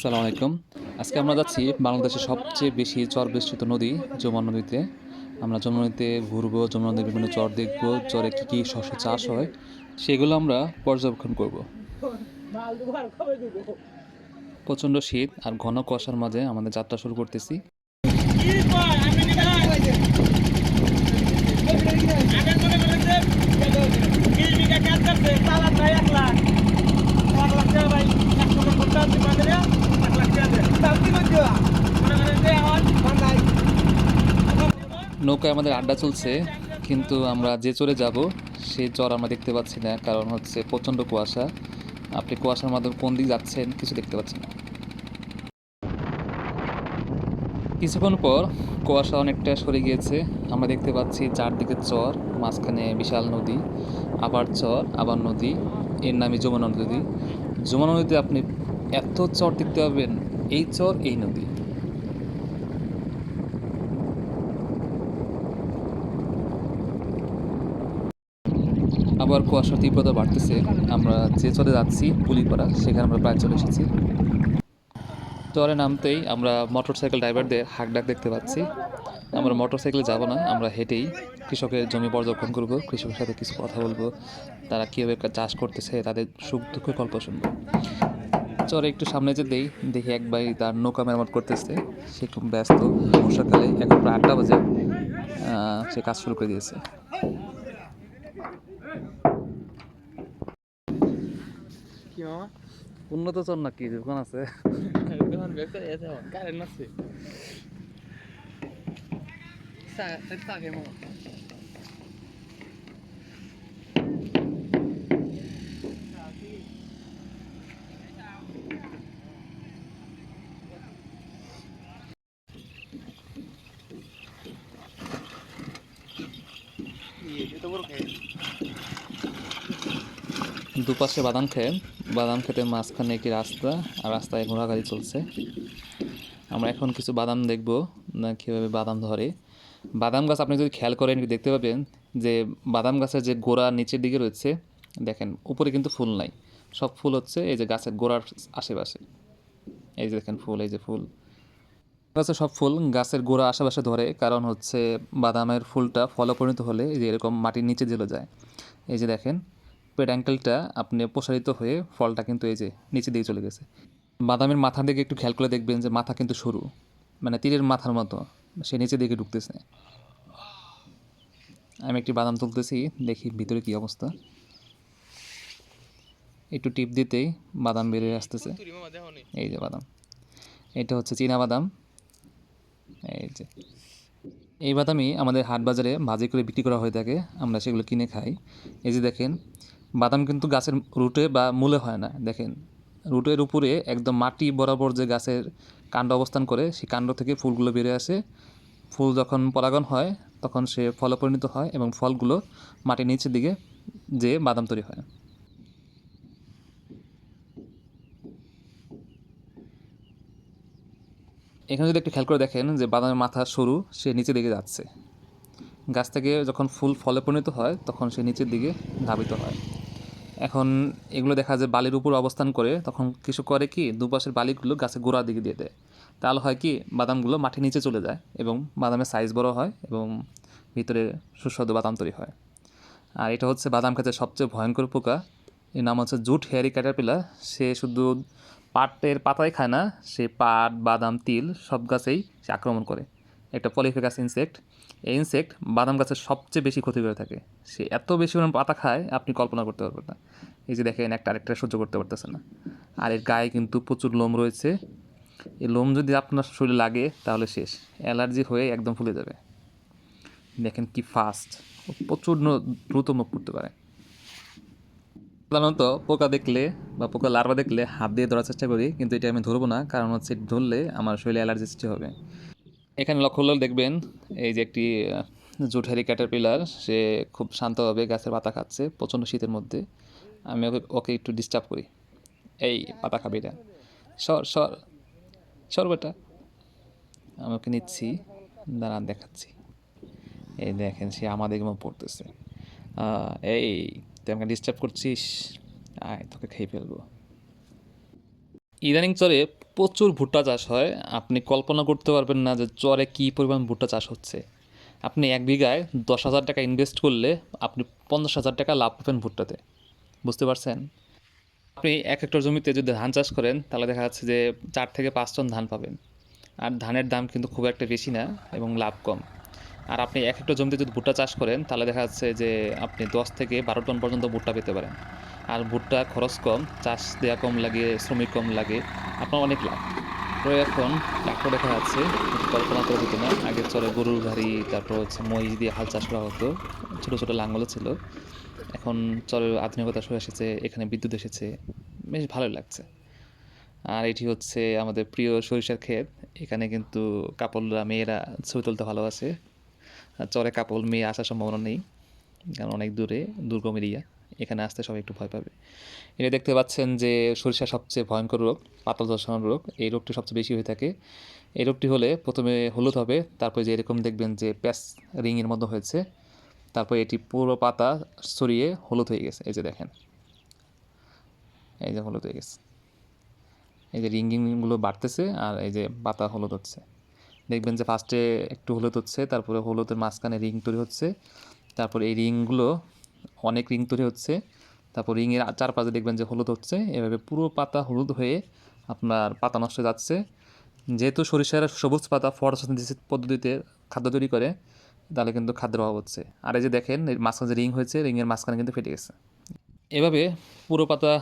সালাম আলাইকুম। আজকে আমরা যাচ্ছি বাংলাদেশের সবচেয়ে বেশি চর বেষ্টিত নদী, যমুনা নদীতে। আমরা যমুনা নদীতে ঘুরবো, যমুনা নদীর বিভিন্ন চর দেখব, চরে কী কী শস্য চাষ হয়, সেগুলো আমরা পর্যবেক্ষণ করব। প্রচণ্ড শীত আর ঘন কুয়াশার মাঝে আমাদের যাত্রা শুরু করতেছি। নৌকায় আমাদের আড্ডা চলছে, কিন্তু আমরা যে চরে যাব সেই চর আমরা দেখতে পাচ্ছি না, কারণ হচ্ছে প্রচণ্ড কুয়াশা। আপনি কুয়াশার মাধ্যমে কোন দিক যাচ্ছেন কিছু দেখতে পাচ্ছেন না। কিছুক্ষণ পর কুয়াশা অনেকটা সরে গিয়েছে, আমরা দেখতে পাচ্ছি চারদিকে চর, মাঝখানে বিশাল নদী, আবার চর, আবার নদী, এর নামই যমুনা নদী। যমুনা নদীতে আপনি এত চর দেখতে পাবেন, এই চর, এই নদী। আবার কুয়াশার তীব্রতা বাড়তেছে, আমরা যে চরে যাচ্ছি, পুলিপাড়া, সেখানে আমরা প্রায় চলে এসেছি। চরে নামতেই আমরা মোটর সাইকেল ড্রাইভারদের হাঁক ডাক দেখতে পাচ্ছি। আমরা মোটর সাইকেলে যাব না, আমরা হেঁটেই কৃষকের জমি পর্যবেক্ষণ করব, কৃষকের সাথে কিছু কথা বলব, তারা কীভাবে চাষ করতেছে, তাদের সুখ দুঃখের গল্প শুনব। চরে একটু সামনে যেতেই দেখি এক ভাই তার নৌকা মেরামত করতেছে। সে খুব ব্যস্ত। বর্ষাকালে এখন প্রায় আটটা বাজে। সে কাজ শুরু করে দিয়েছে। কি উন্নত চর নাকি? দোকান আছে? দোকান ব্যবসা আছে কারেন্ট আছে থাকে মামা এটা বড় খাই দুপাশে বাদাম খেয়ে, বাদাম খেতে মাঝখানে একটি রাস্তা, আর রাস্তায় ঘোড়াগাড়ি চলছে। আমরা এখন কিছু বাদাম দেখব, না কীভাবে বাদাম ধরে। বাদাম গাছ আপনি যদি খেয়াল করেন, দেখতে পাবেন যে বাদাম গাছের যে গোড়া নিচের দিকে রয়েছে, দেখেন উপরে কিন্তু ফুল নাই। সব ফুল হচ্ছে এই যে গাছের গোড়ার আশেপাশে। এই যে দেখেন ফুল, এই যে ফুল। গাছের সব ফুল গাছের গোড়া আশেপাশে ধরে, কারণ হচ্ছে বাদামের ফুলটা ফলে পরিণত হলে এই যে এরকম মাটির নিচে জেলে যায়। এই যে দেখেন পেট অ্যাঙ্কেলটা আপনি প্রসারিত হয়ে ফলটা কিন্তু এই যে নিচে দিকে চলে গেছে। বাদামের মাথার দিকে একটু খেয়াল করে দেখবেন যে মাথা কিন্তু সরু মানে তীরের মাথার মতো, সে নিচে দিকে ঢুকতেছে। আমি একটি বাদাম তুলতেছি, দেখি ভিতরে কি অবস্থা। একটু টিপ দিতেই বাদাম বেরিয়ে আসতেছে। এই যে বাদাম। এটা হচ্ছে চীনা বাদাম। এই যে। এই বাদামই আমাদের হাট বাজারে ভাজি করে বিক্রি করা হয়ে থাকে, আমরা সেগুলো কিনে খাই। এই যে দেখেন বাদাম কিন্তু গাছের রুটে বা মূলে হয় না, দেখেন। রুটের উপরে একদম মাটি বরাবর যে গাছের কাণ্ড অবস্থান করে, সেই কাণ্ড থেকে ফুলগুলো বেড়ে আসে। ফুল যখন পরাগণ হয়, তখন সে ফলে পরিণত হয় এবং ফলগুলো মাটির নিচের দিকে যে বাদাম তৈরি হয়। এখানে যদি একটু খেয়াল করে দেখেন যে বাদামের মাথা সরু, সে নিচের দিকে যাচ্ছে। গাছ থেকে যখন ফুল ফলে পরিণত হয়, তখন সে নিচের দিকে ধাবিত হয়। এখন এগুলো দেখা যায় বালির উপর অবস্থান করে, তখন কিছু করে কি, দুপাশের বালিগুলো গাছের গোড়ার দিকে দিয়ে দেয়। তাহলে হয় কি, বাদামগুলো মাটির নিচে চলে যায় এবং বাদামের সাইজ বড় হয় এবং ভিতরে সুস্বাদু বাদাম তৈরি হয়। আর এটা হচ্ছে বাদাম খেতে সবচেয়ে ভয়ঙ্কর পোকা। এর নাম হচ্ছে জুট হেয়ারি ক্যাটারপিলার। সে শুধু পাটের পাতায় খায় না, সে পাট, বাদাম, তিল সব গাছেই সে আক্রমণ করে। একটা পলিফেকাস ইনসেক্ট এই ইনসেক্ট বাদাম গাছের সবচেয়ে বেশি ক্ষতি করে থাকে। সে এত বেশি পরিমাণ পাতা খায়, আপনি কল্পনা করতে পারবেন না। এই যে দেখেন, একটা আরেকটা সহ্য করতে পারতেছে না। আর এর গায়ে কিন্তু প্রচুর লোম রয়েছে। এই লোম যদি আপনার শরীরে লাগে, তাহলে শেষ। অ্যালার্জি হয়ে একদম ফুলে যাবে। দেখেন কি ফাস্ট প্রচুর দ্রুত মুখ করতে পারে। সাধারণত পোকা দেখলে বা পোকা লার্ভা দেখলে হাত দিয়ে ধরার চেষ্টা করি, কিন্তু এটা আমি ধরবো না। কারণ হচ্ছে ধরলে আমার শরীরে অ্যালার্জি সৃষ্টি হবে। এখানে লক্ষ্য করলে দেখবেন এই যে একটি জুটহারি ক্যাটারপিলার, সে খুব শান্তভাবে গাছের পাতা খাচ্ছে প্রচণ্ড শীতের মধ্যে। আমি ওকে ওকে একটু ডিস্টার্ব করি। এই পাতা খাবি এটা। সর সর সর বেটা। আমি ওকে নিচ্ছি, দাঁড়ান দেখাচ্ছি। এই দেখেন, সে আমাদের মতো পড়তেছে এই, তুই আমাকে ডিস্টার্ব করছিস? আয়, তোকে খেয়ে ফেলব। ইদানিং চরে প্রচুর ভুট্টা চাষ হয়। আপনি কল্পনা করতে পারবেন না যে চরে কী পরিমাণ ভুট্টা চাষ হচ্ছে। আপনি এক বিঘায় দশ হাজার টাকা ইনভেস্ট করলে আপনি পঞ্চাশ হাজার টাকা লাভ পাবেন ভুট্টাতে। বুঝতে পারছেন? আপনি এক হেক্টর জমিতে যদি ধান চাষ করেন, তাহলে দেখা যাচ্ছে যে চার থেকে পাঁচ টন ধান পাবেন। আর ধানের দাম কিন্তু খুব একটা বেশি না এবং লাভ কম। আর আপনি এক হেক্টর জমিতে যদি ভুট্টা চাষ করেন, তাহলে দেখা যাচ্ছে যে আপনি দশ থেকে বারো টন পর্যন্ত ভুট্টা পেতে পারেন। আর ভুট্টা খরচ কম, চাষ দেওয়া কম লাগে, শ্রমিক কম লাগে, আপনার অনেক লাভ। তো এখন ট্রাক্টর দেখা যাচ্ছে কল্পনা করা হতো না, আগে চলে গরুর গাড়ি, তারপর হচ্ছে মহিষ দিয়ে হাল চাষ করা হতো, ছোটো ছোটো লাঙ্গলও ছিল। এখন চলে আধুনিকতা সরে এসেছে, এখানে বিদ্যুৎ এসেছে, বেশ ভালোই লাগছে। আর এটি হচ্ছে আমাদের প্রিয় সরিষার ক্ষেত, এখানে কিন্তু কাপড়রা, মেয়েরা ছবি তুলতে ভালোবাসে। চরে কাপড় মেয়ে আসার সম্ভাবনা নেই, কারণ অনেক দূরে, দুর্গম এরিয়া। এখানে আসতে সবাই একটু ভয় পাবে। এটা দেখতে পাচ্ছেন যে সরিষা সবচেয়ে ভয়ঙ্কর রোগ, পাতল দর্শন রোগ। এই রোগটি সবচেয়ে বেশি হয়ে থাকে। এই রোগটি হলে প্রথমে হলুদ হবে, তারপরে যে এরকম দেখবেন যে প্যাস রিংয়ের মতো হয়েছে, তারপর এটি পুরো পাতা সরিয়ে হলুদ হয়ে গেছে। এই যে দেখেন। এই যে হলুদ হয়ে গেছে। এই যে রিঙ্গিংগুলো বাড়তেছে আর এই যে পাতা হলুদ হচ্ছে। দেখবেন যে ফার্স্টে একটু হলুদ হচ্ছে, তারপরে হলুদের মাঝখানে রিং তৈরি হচ্ছে, তারপর এই রিংগুলো অনেক রিং তৈরি হচ্ছে, তারপর রিংয়ের চারপাশে দেখবেন যে হলুদ হচ্ছে, এভাবে পুরো পাতা হলুদ হয়ে আপনার পাতা নষ্ট যাচ্ছে। যেহেতু সরিষার সবুজ পাতা ফটোসিনথেসিস পদ্ধতিতে খাদ্য তৈরি করে, তাহলে কিন্তু খাদ্যের অভাব হচ্ছে। আর এই যে দেখেন মাঝখানে যে রিং হয়েছে, রিংয়ের মাঝখানে কিন্তু ফেটে গেছে। এভাবে পুরো পাতা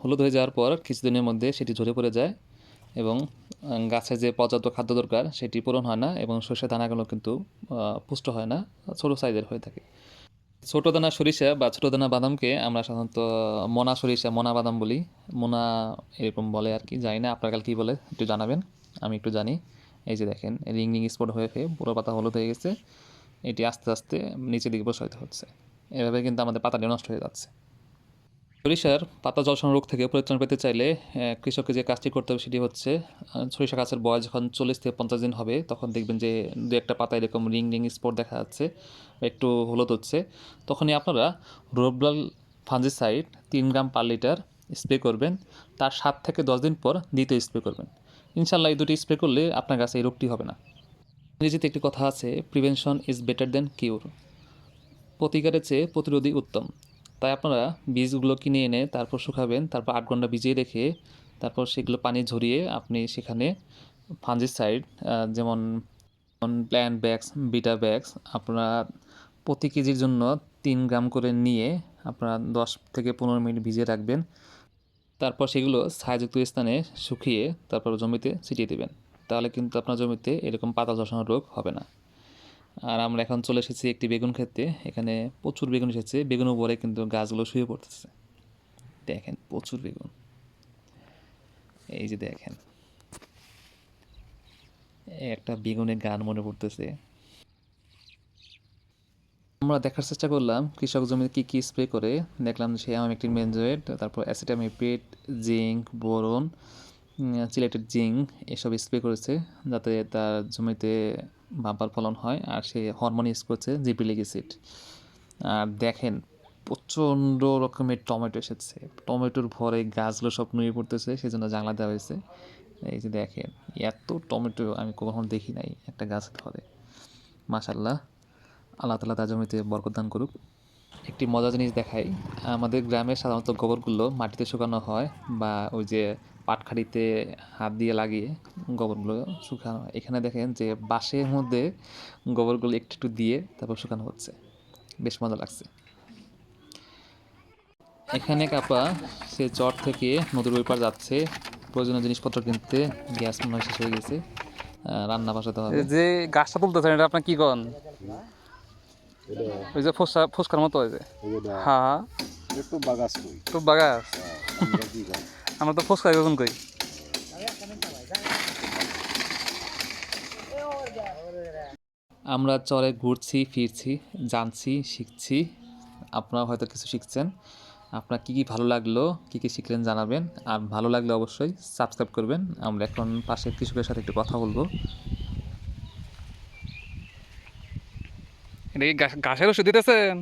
হলুদ হয়ে যাওয়ার পর কিছুদিনের মধ্যে সেটি ঝরে পড়ে যায় এবং গাছে যে পর্যাপ্ত খাদ্য দরকার, সেটি পূরণ হয় না এবং সরষে দানাগুলো কিন্তু পুষ্ট হয় না, ছোটো সাইজের হয়ে থাকে। ছোটো দানা সরিষা বা ছোটো দানা বাদামকে আমরা সাধারণত মোনা সরিষা, মোনা বাদাম বলি। মোনা এরকম বলে আর কি, জানি না, আপনার কাল কী বলে একটু জানাবেন, আমি একটু জানি। এই যে দেখেন রিং রিং স্পট হয়ে হয়ে পুরো পাতা হলুদ হয়ে গেছে, এটি আস্তে আস্তে নিচের দিকে প্রসারিত হচ্ছে। এভাবে কিন্তু আমাদের পাতাটি নষ্ট হয়ে যাচ্ছে। সরিষার পাতা জলসন রোগ থেকে পরিত্রাণ পেতে চাইলে কৃষককে যে কাজটি করতে হবে সেটি হচ্ছে সরিষা গাছের বয়স যখন চল্লিশ থেকে পঞ্চাশ দিন হবে, তখন দেখবেন যে দু একটা পাতা এরকম রিং রিং স্পট দেখা যাচ্ছে একটু হলুদ হচ্ছে। তখনই আপনারা রোবলাল ফাঞ্জিসাইড তিন গ্রাম পার লিটার স্প্রে করবেন, তার সাত থেকে দশ দিন পর দ্বিতীয় স্প্রে করবেন। ইনশাল্লাহ এই দুটি স্প্রে করলে আপনার গাছে এই রোগটি হবে না। ইংরেজিতে একটি কথা আছে prevention is better than cure প্রতিকারের চেয়ে প্রতিরোধী উত্তম। তাই আপনারা বীজগুলো কিনে এনে তারপর শুকাবেন, তারপর আট ঘণ্টা ভিজিয়ে রেখে তারপর সেগুলো পানি ঝরিয়ে আপনি সেখানে ফাঞ্জিসাইড যেমন প্ল্যান্ট ব্যাগস বিটা ব্যাগস আপনারা প্রতি কেজির জন্য তিন গ্রাম করে নিয়ে আপনারা দশ থেকে পনেরো মিনিট ভিজিয়ে রাখবেন। তারপর সেগুলো ছায়াযুক্ত স্থানে শুকিয়ে তারপর জমিতে ছিটিয়ে দেবেন। তাহলে কিন্তু আপনার জমিতে এরকম পাতা ঝসানো রোগ হবে না। আর আমরা এখন চলে এসেছি একটি বেগুন ক্ষেতে। এখানে প্রচুর বেগুন এসেছে। বেগুন উপরে কিন্তু গাছগুলো শুয়ে পড়তেছে। দেখেন, প্রচুর বেগুন। এই যে দেখেন। একটা বেগুনের গান মনে পড়তেছে। আমরা দেখার চেষ্টা করলাম, কৃষক জমিতে কী কী স্প্রে করে। দেখলাম সে একটি মেনজয়েড তারপর acetamiprid zinc boron chelated zinc এসব স্প্রে করেছে যাতে তার জমিতে বাম্পার ফলন হয় আর সে হরমোন ইউজ করছে জিপিলিক অ্যাসিড। আর দেখেন, প্রচণ্ড রকমের টমেটো এসেছে। টমেটোর ভরে গাছগুলো সব নুয়ে পড়তেছে, সেজন্য জানলা দেওয়া হয়েছে। এই যে দেখেন, এত টমেটো আমি কখনো দেখি নাই একটা গাছ ধরে মাশাল্লাহ আল্লাহ তালা তার জমিতে বরকত দান করুক। একটি মজার জিনিস দেখাই, আমাদের গ্রামে সাধারণত গোবরগুলো মাটিতে শুকানো হয় বা ওই যে পাটখাড়িতে হাত দিয়ে লাগিয়ে গোবরগুলো শুকানো। এখানে দেখেন যে বাঁশের মধ্যে গোবরগুলো একটু একটু দিয়ে তারপর শুকানো হচ্ছে। বেশ মজা লাগছে। এখানে কাপা সে চর থেকে নদীর ওই পার যাচ্ছে। প্রয়োজনীয় জিনিসপত্র কিনতে গ্যাস মনে হয় শেষ হয়ে গেছে। রান্না বসাতে হবে। যে গাছটা তুলতেছেন এটা আপনার কি কন ওই যে ফোসকা ফোসকার মতো হয়েছে হ্যাঁ। হ্যাঁ একটু বাগাস তো বাগাস আমরা করি? তো ফোসকা কখন কই। আমরা চরে ঘুরছি ফিরছি জানছি শিখছি। আপনারা হয়তো কিছু শিখছেন। আপনার কী কী ভালো লাগল কী কী শিখলেন জানাবেন। আর ভালো লাগলে অবশ্যই সাবস্ক্রাইব করবেন। আমরা এখন পাশের কৃষকের সাথে একটু কথা বলব। এটা কি ঘাসের ওষুধ দিতেছেন?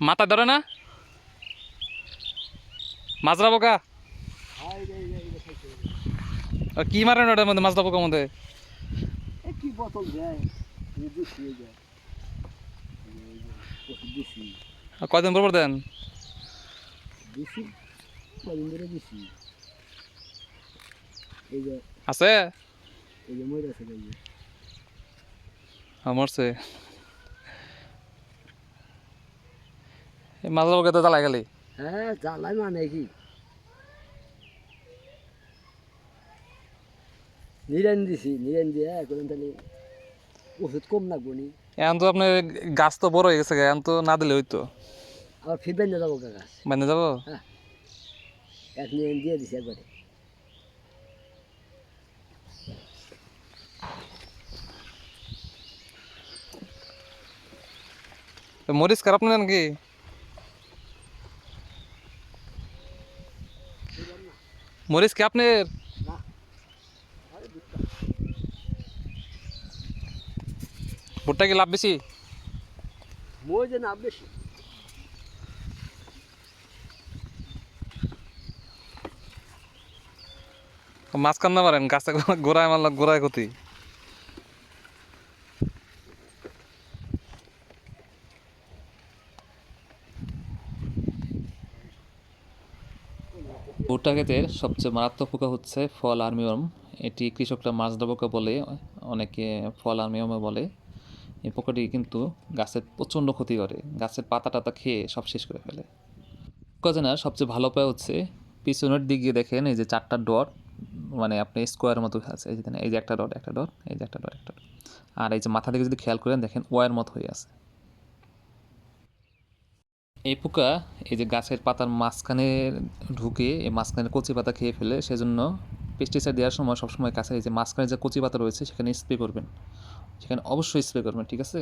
মাথা ধরে না? মাজরা পোকা কি মারেন ওটার মধ্যে মাজরা পোকার মধ্যে? কি বোতল যায় দিছি কয়দিন পর দেন? কদিন আছে? মরছে। মাজরা পোকা তো জ্বালাই গেলি হ্যাঁ জ্বালাই মানে কি? নিরান দিছি নিরান দিয়ে এখন তাহলে ওষুধ কম নি? এখন তো আপনার গাছ তো বড় হয়ে গেছে এখন তো না দিলে হইতো আবার ফিরবেন না যাব গাছ। মানে যাব? এক নিরান দিয়ে দিছি একবারে মরিচ খারাপ না নাকি মরিচ কি আপনার? ভুট্টা কি লাভ বেশি? মাছ কান্না পারেন গাছে গোড়ায় মারলাম গোড়ায় ক্ষতি। ভুট্টা ক্ষেতের সবচেয়ে মারাত্মক পোকা হচ্ছে ফল আর্মিওম। এটি কৃষকরা মাছদা পোকা বলে, অনেকে ফল আর্মিওমও বলে। এই পোকাটি কিন্তু গাছের প্রচণ্ড ক্ষতি করে। গাছের পাতা টাতা খেয়ে সব শেষ করে ফেলে। পোকা চেনার সবচেয়ে ভালো উপায় হচ্ছে, পিছনের দিক দিকে দেখেন এই যে চারটা ডট মানে আপনি স্কোয়ারের মতো আছে। এই যে এই যে একটা ডট একটা ডট, এই যে একটা ডট একটা ডট। আর এই যে মাথা দিকে যদি খেয়াল করেন, দেখেন ওয়ার মতো হয়ে আছে। এই পোকা এই যে গাছের পাতার মাঝখানে ঢুকে এই মাঝখানে কচি পাতা খেয়ে ফেলে, সেজন্য পেস্টিসাইড দেওয়ার সময় সবসময় কাছে এই যে মাঝখানে যে কচি পাতা রয়েছে, সেখানে স্প্রে করবেন। সেখানে অবশ্যই স্প্রে করবেন, ঠিক আছে?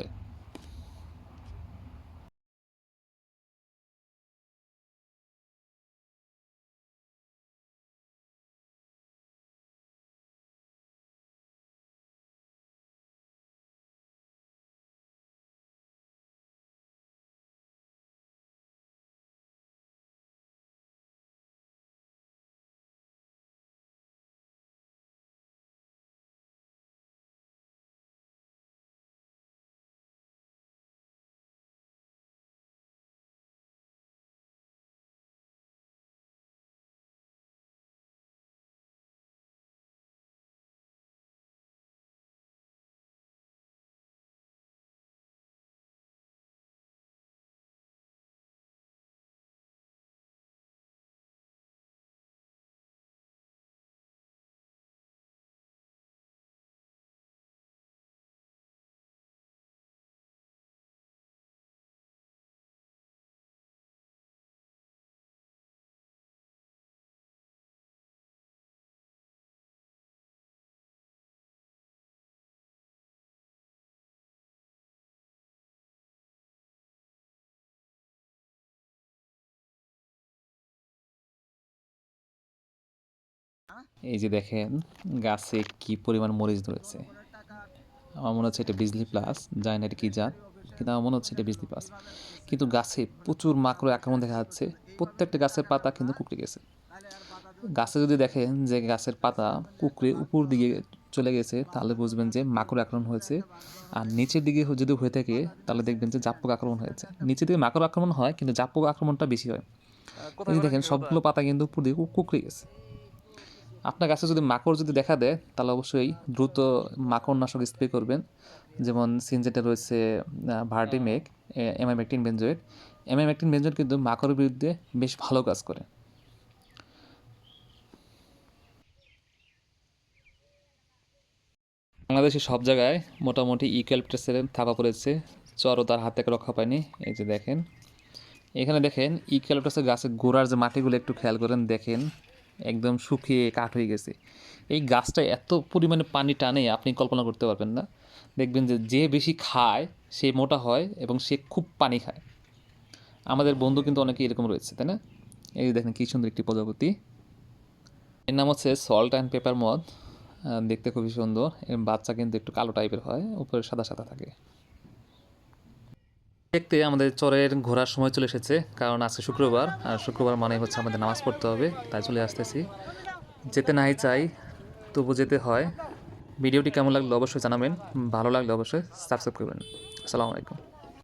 এই যে দেখেন গাছে কি পরিমাণ মরিচ ধরেছে। আমার মনে হচ্ছে এটা বিজলি প্লাস জানি না এটা কী জাত কিন্তু আমার মনে হচ্ছে এটা বিজলি প্লাস কিন্তু গাছে প্রচুর মাকড় আক্রমণ দেখা যাচ্ছে। প্রত্যেকটা গাছের পাতা কিন্তু কুকড়ে গেছে। গাছে যদি দেখেন যে গাছের পাতা কুকড়ে উপর দিকে চলে গেছে তাহলে বুঝবেন যে মাকড় আক্রমণ হয়েছে। আর নিচের দিকে যদি হয়ে থাকে তাহলে দেখবেন যে জাপ্পক আক্রমণ হয়েছে। নিচের দিকে মাকড় আক্রমণ হয় কিন্তু জাপ্পক আক্রমণটা বেশি হয়। দেখেন সবগুলো পাতা কিন্তু উপর দিকে কুকড়ে গেছে। আপনার গাছে যদি মাকড় যদি দেখা দেয়, তাহলে অবশ্যই দ্রুত মাকড়নাশক স্প্রে করবেন। যেমন সিনজেটে রয়েছে Vertimec emamectin benzoate emamectin benzoate কিন্তু মাকড়ের বিরুদ্ধে বেশ ভালো কাজ করে। বাংলাদেশে সব জায়গায় মোটামুটি ইকুয়ালিপটাসের থাকা পড়েছে, চরও তার হাত থেকে রক্ষা পায়নি। এই যে দেখেন, এখানে দেখেন ইকুয়ালিপটাসের গাছের গোড়ার যে মাটিগুলো একটু খেয়াল করেন, দেখেন। একদম শুকিয়ে কাঠ হয়ে গেছে। এই গাছটা এত পরিমাণে পানি টানে, আপনি কল্পনা করতে পারবেন না। দেখবেন যে যে বেশি খায়, সে মোটা হয় এবং সে খুব পানি খায়। আমাদের বন্ধু কিন্তু অনেকে এরকম রয়েছে, তাই না? এই দেখেন, কী সুন্দর একটি প্রজাপতি। এর নাম হচ্ছে সল্ট অ্যান্ড পেপার মদ। দেখতে খুবই সুন্দর। এর বাচ্চা কিন্তু একটু কালো টাইপের হয়, উপরে সাদা সাদা থাকে। দেখতে আমাদের চরের ঘোরার সময় চলে এসেছে, কারণ আজকে শুক্রবার, আর শুক্রবার মানে হচ্ছে আমাদের নামাজ পড়তে হবে, তাই চলে আসতেছি। যেতে নাই চাই, তবু যেতে হয়। ভিডিওটি কেমন লাগল অবশ্যই জানাবেন, ভালো লাগলে অবশ্যই সাবস্ক্রাইব করবেন। আসসালামু আলাইকুম।